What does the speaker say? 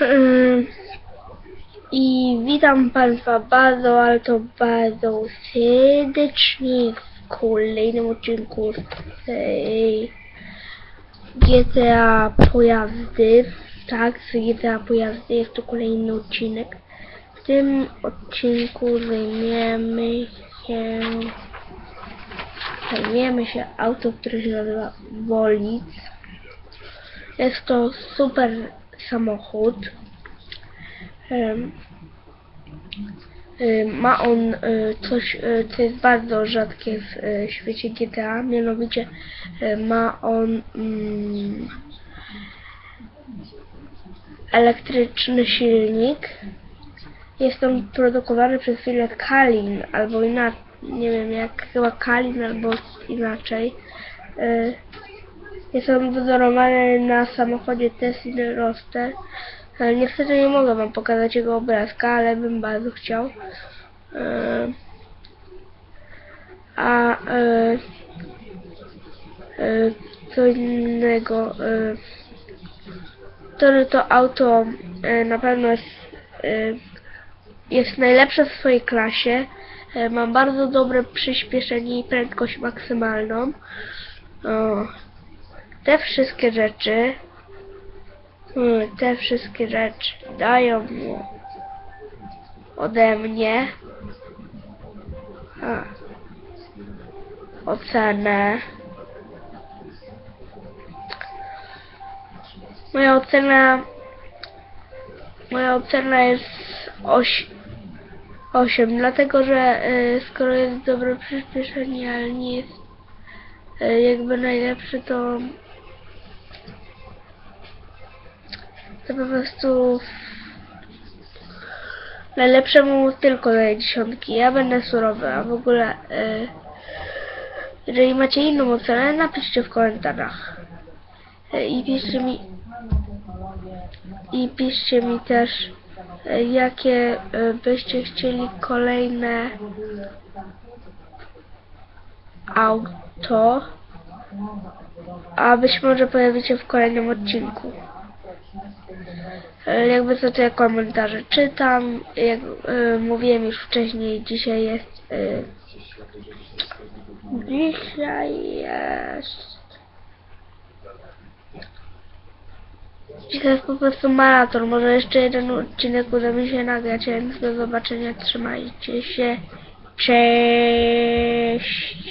Ym, I witam Państwa bardzo, ale to bardzo serdecznie w kolejnym odcinku z tej GTA Pojazdy. Tak, z GTA Pojazdy jest to kolejny odcinek. W tym odcinku zajmiemy się zajmiemy się auto, które się nazywa Bolid. Jest to super samochód. Ma on e, coś, e, co jest bardzo rzadkie w e, świecie GTA, mianowicie ma on mm, elektryczny silnik. Jest on produkowany przez firmę Kalin, albo inaczej, nie wiem jak, chyba Kalin, albo inaczej. Jest on wzorowany na samochodzie Tesla Roadster. Niestety nie mogę wam pokazać jego obrazka, ale bym bardzo chciał. E, A e, e, co innego. To, że to auto na pewno jest, jest najlepsze w swojej klasie. E, ma bardzo dobre przyspieszenie i prędkość maksymalną. O, te wszystkie rzeczy, mm, te wszystkie rzeczy dają mu ode mnie a, ocenę. Moja ocena moja ocena jest 8, 8 dlatego że y, skoro jest dobre przyspieszenie, ale nie jest y, jakby najlepszy, to to po prostu najlepszemu tylko daję dziesiątki. Ja będę surowy, a w ogóle y, jeżeli macie inną ocenę, napiszcie w komentarzach. Y, I piszcie mi i piszcie mi też y, jakie y, byście chcieli kolejne auto, a być może pojawi się w kolejnym odcinku. E, Jakby co ja komentarze czytam, jak e, mówiłem już wcześniej, dzisiaj jest e, dzisiaj jest dzisiaj jest po prostu maraton, może jeszcze jeden odcinek uda mi się nagrać, więc do zobaczenia, trzymajcie się, cześć!